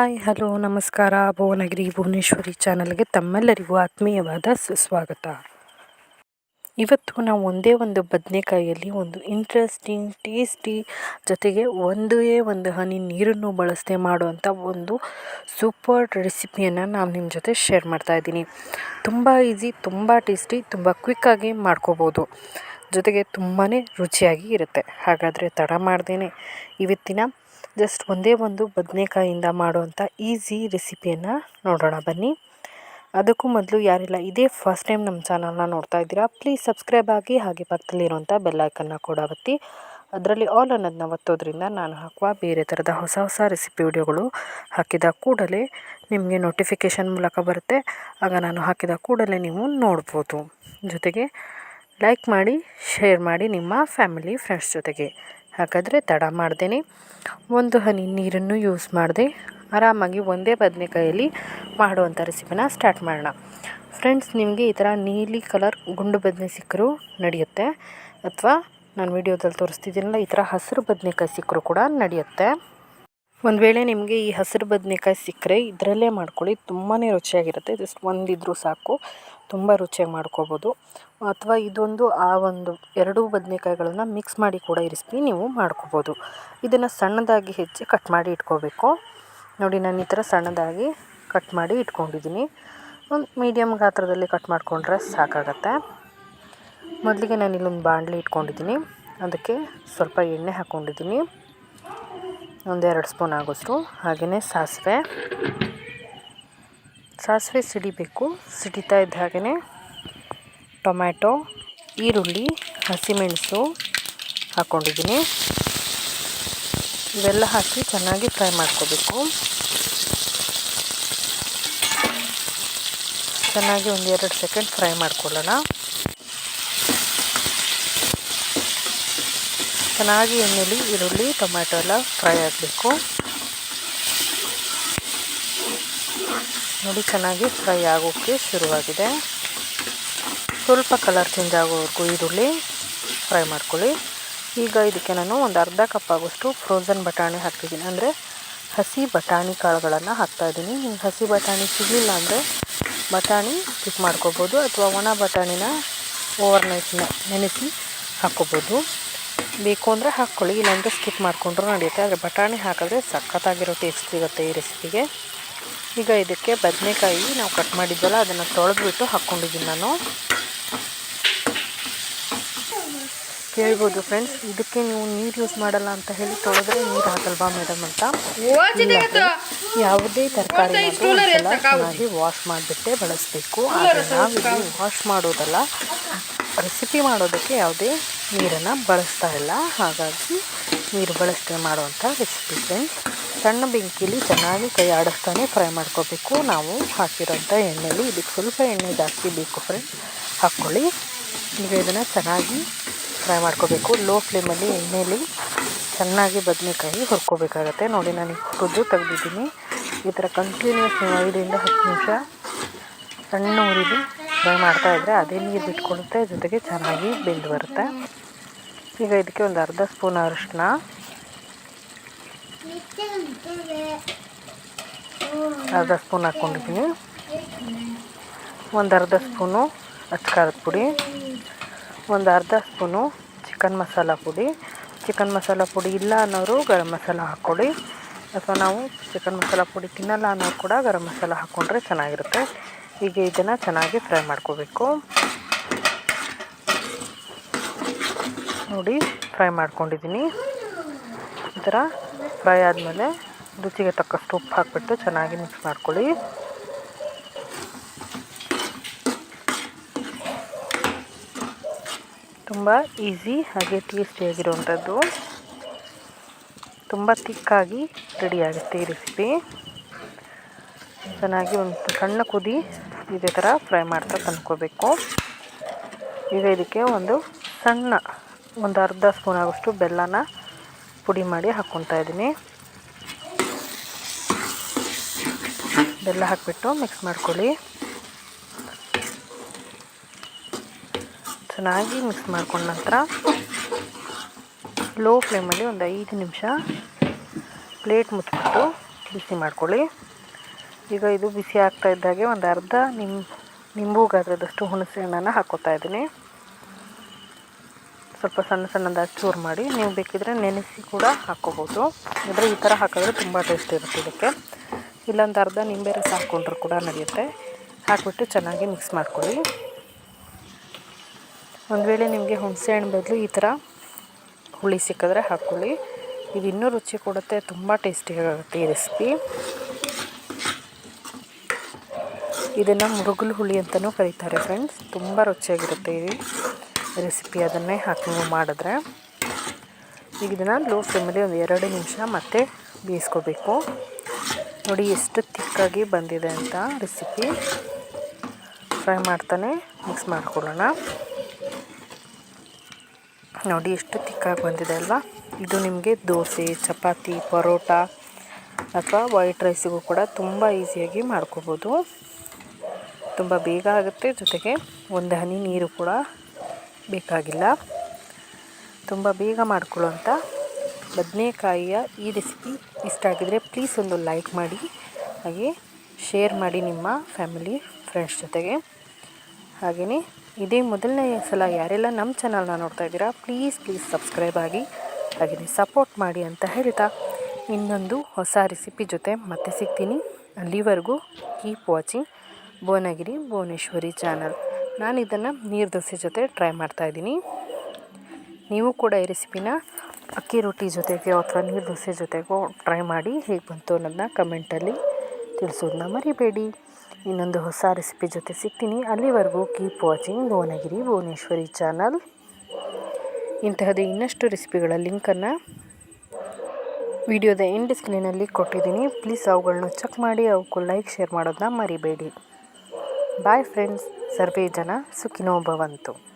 Hi, hello, ನಮಸ್ಕಾರ. ಭುವನಗಿರಿ ಭುವನೇಶ್ವರಿ ಚಾನಲ್ಗೆ ತಮ್ಮೆಲ್ಲರಿಗೂ ಆತ್ಮೀಯವಾದ ಸುಸ್ವಾಗತ. ಇವತ್ತು ನಾವು ಒಂದೇ ಒಂದು ಬದನೆಕಾಯಿಯಲ್ಲಿ ಒಂದು ಇಂಟ್ರೆಸ್ಟಿಂಗ್ ಟೇಸ್ಟಿ ಜೊತೆಗೆ ಒಂದೇ ಒಂದು ಹನಿ ನೀರನ್ನು ಬಳಸದೆ ಮಾಡುವಂಥ ಒಂದು ಸೂಪರ್ ರೆಸಿಪಿಯನ್ನು ನಾನು ನಿಮ್ಮ ಜೊತೆ ಶೇರ್ ಮಾಡ್ತಾ ಇದ್ದೀನಿ. ತುಂಬ ಈಸಿ ತುಂಬ ಟೇಸ್ಟಿ ತುಂಬ ಕ್ವಿಕ್ಕಾಗಿ ಮಾಡ್ಕೋಬೋದು. ಜೊತೆಗೆ ತುಂಬಾ ರುಚಿಯಾಗಿ ಇರುತ್ತೆ. ಹಾಗಾದರೆ ತಡ ಮಾಡ್ದೇ ಇವತ್ತಿನ ಜಸ್ಟ್ ಒಂದೇ ಒಂದು ಬದನೆಕಾಯಿಂದ ಮಾಡುವಂಥ ಈಸಿ ರೆಸಿಪಿಯನ್ನು ನೋಡೋಣ ಬನ್ನಿ. ಅದಕ್ಕೂ ಮೊದಲು ಯಾರೆಲ್ಲ ಇದೇ ಫಸ್ಟ್ ಟೈಮ್ ನಮ್ಮ ಚಾನಲ್ನ ನೋಡ್ತಾ ಇದ್ದೀರಾ ಪ್ಲೀಸ್ ಸಬ್ಸ್ಕ್ರೈಬ್ ಆಗಿ ಹಾಗೆ ಪಕ್ಕದಲ್ಲಿರುವಂಥ ಬೆಲ್ಲೈಕನ್ನ ಕೂಡ ಒತ್ತಿ. ಅದರಲ್ಲಿ ಆಲ್ ಅನ್ನೋದನ್ನ ಒತ್ತೋದ್ರಿಂದ ನಾನು ಹಾಕುವ ಬೇರೆ ಥರದ ಹೊಸ ಹೊಸ ರೆಸಿಪಿ ವಿಡಿಯೋಗಳು ಹಾಕಿದ ಕೂಡಲೇ ನಿಮಗೆ ನೋಟಿಫಿಕೇಷನ್ ಮೂಲಕ ಬರುತ್ತೆ. ಆಗ ನಾನು ಹಾಕಿದ ಕೂಡಲೇ ನೀವು ನೋಡ್ಬೋದು. ಜೊತೆಗೆ ಲೈಕ್ ಮಾಡಿ ಶೇರ್ ಮಾಡಿ ನಿಮ್ಮ ಫ್ಯಾಮಿಲಿ ಫ್ರೆಂಡ್ಸ್ ಜೊತೆಗೆ. ಹಾಗಾದರೆ ತಡ ಮಾಡ್ದೇ ಒಂದು ಹನಿ ನೀರನ್ನು ಯೂಸ್ ಮಾಡಿದೆ. ಆರಾಮಾಗಿ ಒಂದೇ ಬದನೆಕಾಯಲ್ಲಿ ಮಾಡುವಂಥ ರೆಸಿಪಿನ ಸ್ಟಾರ್ಟ್ ಮಾಡೋಣ. ಫ್ರೆಂಡ್ಸ್ ನಿಮಗೆ ಈ ಥರ ನೀಲಿ ಕಲರ್ ಗುಂಡು ಬದನೆ ಸಿಕ್ಕರೂ ನಡೆಯುತ್ತೆ. ಅಥವಾ ನಾನು ವಿಡಿಯೋದಲ್ಲಿ ತೋರಿಸ್ತಿದ್ದೀನಲ್ಲ, ಈ ಥರ ಹಸಿರು ಬದನೆಕಾಯಿ ಸಿಕ್ಕರೂ ಕೂಡ ನಡೆಯುತ್ತೆ. ಒಂದು ವೇಳೆ ನಿಮಗೆ ಈ ಹಸಿರು ಬದನೆಕಾಯಿ ಸಿಕ್ಕರೆ ಇದರಲ್ಲೇ ಮಾಡ್ಕೊಳ್ಳಿ. ತುಂಬಾ ರುಚಿಯಾಗಿರುತ್ತೆ. ಜಸ್ಟ್ ಒಂದಿದ್ರೂ ಸಾಕು. ತುಂಬ ರುಚಿಯಾಗಿ ಮಾಡ್ಕೋಬೋದು. ಅಥವಾ ಇದೊಂದು, ಆ ಒಂದು ಎರಡೂ ಬದನೆಕಾಯಿಗಳನ್ನು ಮಿಕ್ಸ್ ಮಾಡಿ ಕೂಡ ಈ ರೆಸಿಪಿ ನೀವು ಮಾಡ್ಕೋಬೋದು. ಇದನ್ನು ಸಣ್ಣದಾಗಿ ಹೆಚ್ಚಿ ಕಟ್ ಮಾಡಿ ಇಟ್ಕೋಬೇಕು. ನೋಡಿ, ನಾನು ಈ ಥರ ಸಣ್ಣದಾಗಿ ಕಟ್ ಮಾಡಿ ಇಟ್ಕೊಂಡಿದ್ದೀನಿ. ಒಂದು ಮೀಡಿಯಮ್ ಗಾತ್ರದಲ್ಲಿ ಕಟ್ ಮಾಡಿಕೊಂಡ್ರೆ ಸಾಕಾಗತ್ತೆ. ಮೊದಲಿಗೆ ನಾನು ಇಲ್ಲೊಂದು ಬಾಣಲಿ ಇಟ್ಕೊಂಡಿದ್ದೀನಿ. ಅದಕ್ಕೆ ಸ್ವಲ್ಪ ಎಣ್ಣೆ ಹಾಕ್ಕೊಂಡಿದ್ದೀನಿ ಒಂದೆರಡು ಸ್ಪೂನ್ ಆಗೋಷ್ಟು. ಹಾಗೆಯೇ ಸಾಸಿವೆ. ಸಾಸಿವೆ ಸಿಡಿಬೇಕು. ಸಿಡಿತಾ ಇದ್ದ ಹಾಗೆಯೇ ಟೊಮ್ಯಾಟೊ, ಈರುಳ್ಳಿ, ಹಸಿಮೆಣಸು ಹಾಕ್ಕೊಂಡಿದ್ದೀನಿ. ಇವೆಲ್ಲ ಹಾಕಿ ಚೆನ್ನಾಗಿ ಫ್ರೈ ಮಾಡ್ಕೋಬೇಕು. ಚೆನ್ನಾಗಿ ಒಂದೆರಡು ಸೆಕೆಂಡ್ ಫ್ರೈ ಮಾಡ್ಕೊಳ್ಳೋಣ. ಚೆನ್ನಾಗಿ ಎಣ್ಣೆಲಿ, ಈರುಳ್ಳಿ, ಟೊಮ್ಯಾಟೊ ಎಲ್ಲ ಫ್ರೈ ಆಗಬೇಕು. ನೋಡಿ, ಚೆನ್ನಾಗಿ ಫ್ರೈ ಆಗೋಕ್ಕೆ ಶುರುವಾಗಿದೆ. ಸ್ವಲ್ಪ ಕಲರ್ ಚೇಂಜ್ ಆಗೋವರೆಗೂ ಈರುಳ್ಳಿ ಫ್ರೈ ಮಾಡ್ಕೊಳ್ಳಿ. ಈಗ ಇದಕ್ಕೆ ನಾನು ಒಂದು ಅರ್ಧ ಕಪ್ ಆಗೋಷ್ಟು ಫ್ರೋಝನ್ ಬಟಾಣಿ ಹಾಕ್ತಿದ್ದೀನಿ. ಅಂದರೆ ಹಸಿ ಬಟಾಣಿ ಕಾಳುಗಳನ್ನು ಹಾಕ್ತಾಯಿದ್ದೀನಿ ನಿಮ್ಗೆ ಹಸಿ ಬಟಾಣಿ ಸಿಗಲಿಲ್ಲ ಅಂದರೆ ಬಟಾಣಿ ಸ್ಕಿಪ್ ಮಾಡ್ಕೋಬೋದು, ಅಥವಾ ಒಣ ಬಟಾಣಿನ ಓವರ್ ನೈಟ್ ನೆನೆಸಿ ಹಾಕ್ಕೋಬೋದು. ಬೇಕು ಅಂದರೆ ಹಾಕ್ಕೊಳ್ಳಿ. ಇಲ್ಲಾಂದರೆ ಸ್ಕಿಪ್ ಮಾಡಿಕೊಂಡ್ರೂ ನಡೆಯುತ್ತೆ. ಆದರೆ ಬಟಾಣಿ ಹಾಕಿದ್ರೆ ಸಖತ್ತಾಗಿರೋ ಟೇಸ್ಟ್ ಸಿಗುತ್ತೆ ಈ ರೆಸಿಪಿಗೆ ಈಗ ಇದಕ್ಕೆ ಬದನೆಕಾಯಿ ನಾವು ಕಟ್ ಮಾಡಿದ್ವಲ್ಲ ಅದನ್ನು ತೊಳೆದ್ಬಿಟ್ಟು ಹಾಕ್ಕೊಂಡಿದ್ದೀನಿ ನಾನು. ಕೇಳ್ಬೋದು ಫ್ರೆಂಡ್ಸ್ ಇದಕ್ಕೆ ನೀವು ನೀರು ಯೂಸ್ ಮಾಡಲ್ಲ ಅಂತ ಹೇಳಿ ತೊಳೆದ್ರೆ ನೀರು ಹಾಕಲ್ವಾ ಮೇಡಮ್ ಅಂತ? ಯಾವುದೇ ತರಕಾರಿ ಚೆನ್ನಾಗಿ ವಾಶ್ ಮಾಡಿಬಿಟ್ಟೆ ಬಳಸಬೇಕು. ಆದರೆ ನಾವಿಲ್ಲಿ ವಾಶ್ ಮಾಡೋದಲ್ಲ. ರೆಸಿಪಿ ಮಾಡೋದಕ್ಕೆ ಯಾವುದೇ ನೀರನ್ನು ಬಳಸ್ತಾ ಇಲ್ಲ. ಹಾಗಾಗಿ ನೀರು ಬಳಸದೆ ಮಾಡುವಂಥ ರೆಸಿಪಿ ಫ್ರೆಂಡ್ಸ್ ಸಣ್ಣ ಬೆಂಕಿಲಿ ಚೆನ್ನಾಗಿ ಕೈ ಆಡಿಸ್ತಾನೆ ಫ್ರೈ ಮಾಡ್ಕೋಬೇಕು. ನಾವು ಹಾಕಿರೋಂಥ ಎಣ್ಣೆಲಿ ಇದಕ್ಕೆ ಸ್ವಲ್ಪ ಎಣ್ಣೆ ಜಾಸ್ತಿ ಬೇಕು ಫ್ರೆಂಡ್ಸ್ ಹಾಕ್ಕೊಳ್ಳಿ. ಈಗ ಇದನ್ನು ಚೆನ್ನಾಗಿ ಫ್ರೈ ಮಾಡ್ಕೋಬೇಕು. ಲೋ ಫ್ಲೇಮಲ್ಲಿ ಎಣ್ಣೆಯಲ್ಲಿ ಚೆನ್ನಾಗಿ ಬದನೆಕಾಯಿ ಹುರ್ಕೋಬೇಕಾಗತ್ತೆ. ನೋಡಿ ನಾನು ಕುದ್ದು ತೆಗೆದಿದ್ದೀನಿ. ಈ ಥರ ಕಂಟಿನ್ಯೂಸ್ ನೀವು ಐದರಿಂದ ಹತ್ತು ನಿಮಿಷ ಸಣ್ಣ ಉರಿಲಿ ಫ್ರೈ ಮಾಡ್ತಾಯಿದ್ರೆ ಅದೇ ನೀರು ಬಿಟ್ಕೊಳ್ಳುತ್ತೆ ಜೊತೆಗೆ ಚೆನ್ನಾಗಿ ಬೆಂದು ಬರುತ್ತೆ. ಈಗ ಇದಕ್ಕೆ ಒಂದು ಅರ್ಧ ಸ್ಪೂನ್ ಅರಿಶಿನ ಅರ್ಧ ಸ್ಪೂನ್ ಹಾಕ್ಕೊಂಡಿದ್ದೀನಿ. ಒಂದು ಅರ್ಧ ಸ್ಪೂನು ಅಚ್ಕಾರದ ಪುಡಿ. ಒಂದು ಅರ್ಧ ಸ್ಪೂನು ಚಿಕನ್ ಮಸಾಲ ಪುಡಿ. ಚಿಕನ್ ಮಸಾಲ ಪುಡಿ ಇಲ್ಲ ಅನ್ನೋರು ಗರಂ ಮಸಾಲ ಹಾಕ್ಕೊಳ್ಳಿ. ಅಥವಾ ನಾವು ಚಿಕನ್ ಮಸಾಲ ಪುಡಿ ತಿನ್ನಲ್ಲ ಅನ್ನೋರು ಕೂಡ ಗರಂ ಮಸಾಲ ಹಾಕ್ಕೊಂಡ್ರೆ ಚೆನ್ನಾಗಿರುತ್ತೆ. ಈಗ ಇದನ್ನು ಚೆನ್ನಾಗಿ ಫ್ರೈ ಮಾಡ್ಕೋಬೇಕು. ನೋಡಿ, ಫ್ರೈ ಮಾಡ್ಕೊಂಡಿದ್ದೀನಿ. ಈ ಥರ ಫ್ರೈ ಆದಮೇಲೆ ರುಚಿಗೆ ತಕ್ಕಷ್ಟು ಉಪ್ಪು ಹಾಕಿಬಿಟ್ಟು ಚೆನ್ನಾಗಿ ಮಿಕ್ಸ್ ಮಾಡ್ಕೊಳ್ಳಿ. ತುಂಬ ಈಸಿ ಹಾಗೆ ಟೇಸ್ಟಿಯಾಗಿರುವಂಥದ್ದು ತುಂಬ ತಿಕ್ಕಾಗಿ ರೆಡಿಯಾಗುತ್ತೆ ಈ ರೆಸಿಪಿ ಚೆನ್ನಾಗಿ ಒಂದು ಸಣ್ಣ ಕುದಿ ಇದೇ ಥರ ಫ್ರೈ ಮಾಡ್ತಾ ತಂದ್ಕೋಬೇಕು. ಈಗ ಇದಕ್ಕೆ ಒಂದು ಸಣ್ಣ ಒಂದು ಅರ್ಧ ಸ್ಪೂನ್ ಆಗೋಷ್ಟು ಬೆಲ್ಲನ ಪುಡಿ ಮಾಡಿ ಹಾಕ್ಕೊತಾ ಇದ್ದೀನಿ. ಬೆಲ್ಲ ಹಾಕಿಬಿಟ್ಟು ಮಿಕ್ಸ್ ಮಾಡ್ಕೊಳ್ಳಿ. ಚೆನ್ನಾಗಿ ಮಿಕ್ಸ್ ಮಾಡ್ಕೊಂಡ ನಂತರ ಲೋ ಫ್ಲೇಮಲ್ಲಿ ಒಂದು ಐದು ನಿಮಿಷ ಪ್ಲೇಟ್ ಮುಚ್ಚಿಬಿಟ್ಟು ಬಿಸಿ ಮಾಡ್ಕೊಳ್ಳಿ. ಈಗ ಇದು ಬಿಸಿ ಆಗ್ತಾ ಇದ್ದಾಗೆ ಒಂದು ಅರ್ಧ ನಿಮ್ ನಿಂಬು ಗಾತ್ರದಷ್ಟು ಹುಣಸೆ ಹಣ್ಣನ್ನು ಹಾಕ್ಕೋತಾ ಇದ್ದೀನಿ. ಸ್ವಲ್ಪ ಸಣ್ಣ ಸಣ್ಣದಾಗಿ ಚೂರು ಮಾಡಿ, ನೀವು ಬೇಕಿದ್ರೆ ನೆನೆಸಿ ಕೂಡ ಹಾಕ್ಕೋಬೋದು ಅಂದರೆ ಈ ಥರ ಹಾಕಿದ್ರೆ ತುಂಬ ಟೇಸ್ಟ್ ಇರುತ್ತೆ ಇದಕ್ಕೆ. ಇಲ್ಲೊಂದು ಅರ್ಧ ನಿಂಬೆ ರಸ ಹಾಕ್ಕೊಂಡ್ರು ಕೂಡ ನಡೆಯುತ್ತೆ. ಹಾಕಿಬಿಟ್ಟು ಚೆನ್ನಾಗಿ ಮಿಕ್ಸ್ ಮಾಡ್ಕೊಳ್ಳಿ. ಒಂದು ವೇಳೆ ನಿಮಗೆ ಹುಣಸೆ ಹಣ್ಣು ಬದಲು ಈ ಥರ ಹುಳಿ ಸಿಕ್ಕಿದ್ರೆ ಹಾಕ್ಕೊಳ್ಳಿ ಇದು ಇನ್ನೂ ರುಚಿ ಕೊಡುತ್ತೆ, ತುಂಬ ಟೇಸ್ಟಿಯಾಗುತ್ತೆ ಈ ರೆಸಿಪಿ. ಇದನ್ನು ಮುರುಗಲು ಹುಳಿ ಅಂತಲೂ ಕರೀತಾರೆ ಫ್ರೆಂಡ್ಸ್. ತುಂಬ ರುಚಿಯಾಗಿರುತ್ತೆ ಈ ರೆಸಿಪಿ. ಅದನ್ನೇ ಹಾಕಿ ನೀವು ಮಾಡಿದ್ರೆ ಈಗ ಇದನ್ನು ಲೋ ಫ್ಲೇಮಲ್ಲಿ ಒಂದು ಎರಡು ನಿಮಿಷ ಮತ್ತೆ ಬೇಯಿಸ್ಕೋಬೇಕು. ನೋಡಿ ಎಷ್ಟು ತಿಕ್ಕಾಗಿ ಬಂದಿದೆ ಅಂತ ರೆಸಿಪಿ. ಫ್ರೈ ಮಾಡ್ತಾನೆ, ಮಿಕ್ಸ್ ಮಾಡ್ಕೊಳ್ಳೋಣ. ನೋಡಿ, ಎಷ್ಟು ತಿಕ್ಕಾಗಿ ಬಂದಿದೆ ಅಲ್ವಾ? ಇದು ನಿಮಗೆ ದೋಸೆ, ಚಪಾತಿ, ಪರೋಟ ಅಥವಾ ವೈಟ್ ರೈಸಿಗೂ ಕೂಡ ತುಂಬ ಈಸಿಯಾಗಿ ಮಾಡ್ಕೋಬೋದು. ತುಂಬ ಬೇಗ ಆಗುತ್ತೆ, ಜೊತೆಗೆ ಒಂದು ಹನಿ ನೀರು ಕೂಡ ಬೇಕಾಗಿಲ್ಲ. ತುಂಬ ಬೇಗ ಮಾಡ್ಕೊಳ್ಳೋಂಥ ಬದನೆಕಾಯಿಯ ಈ ರೆಸಿಪಿ ಇಷ್ಟ ಆಗಿದರೆ ಪ್ಲೀಸ್ ಒಂದು ಲೈಕ್ ಮಾಡಿ, ಹಾಗೆ ಶೇರ್ ಮಾಡಿ ನಿಮ್ಮ ಫ್ಯಾಮಿಲಿ ಫ್ರೆಂಡ್ಸ್ ಜೊತೆಗೆ. ಹಾಗೆಯೇ ಇದೇ ಮೊದಲನೇ ಸಲ ಯಾರೆಲ್ಲ ನಮ್ಮ ಚಾನಲ್ನ ನೋಡ್ತಾ ಇದ್ದೀರಾ ಪ್ಲೀಸ್ ಪ್ಲೀಸ್ ಸಬ್ಸ್ಕ್ರೈಬ್ ಆಗಿ, ಹಾಗೆಯೇ ಸಪೋರ್ಟ್ ಮಾಡಿ ಅಂತ ಹೇಳ್ತಾ ಇನ್ನೊಂದು ಹೊಸ ರೆಸಿಪಿ ಜೊತೆ ಮತ್ತೆ ಸಿಗ್ತೀನಿ. ಅಲ್ಲಿವರೆಗೂ keep watching Bhuvanagiri, Bhuvaneshwari channel ನಾನು ಇದನ್ನು ನೀರು ದೋಸೆ ಜೊತೆ ಟ್ರೈ ಮಾಡ್ತಾಯಿದ್ದೀನಿ ನೀವು ಕೂಡ ಈ ರೆಸಿಪಿನ ಅಕ್ಕಿ ರೊಟ್ಟಿ ಜೊತೆಗೆ ಅಥವಾ ನೀರು ದೋಸೆ ಜೊತೆಗೋ ಟ್ರೈ ಮಾಡಿ ಹೇಗೆ ಬಂತು ಅನ್ನೋದನ್ನ ಕಮೆಂಟಲ್ಲಿ ತಿಳಿಸೋದನ್ನ ಮರಿಬೇಡಿ. ಇನ್ನೊಂದು ಹೊಸ ರೆಸಿಪಿ ಜೊತೆ ಸಿಗ್ತೀನಿ. ಅಲ್ಲಿವರೆಗೂ keep watching Bhuvanagiri Bhuvaneshwari channel ಇಂತಹದೇ ಇನ್ನಷ್ಟು ರೆಸಿಪಿಗಳ ಲಿಂಕನ್ನು ವಿಡಿಯೋದ ಎಂಡ್ ಸ್ಕ್ರೀನಲ್ಲಿ ಕೊಟ್ಟಿದ್ದೀನಿ. ಪ್ಲೀಸ್ ಅವುಗಳನ್ನ ಚೆಕ್ ಮಾಡಿ ಅವಕ್ಕೂ ಲೈಕ್ ಶೇರ್ ಮಾಡೋದನ್ನ ಮರಿಬೇಡಿ. ಬಾಯ್ ಫ್ರೆಂಡ್ಸ್ ಸರ್ವೇ ಜನ ಸುಖಿನೋ ಭವಂತು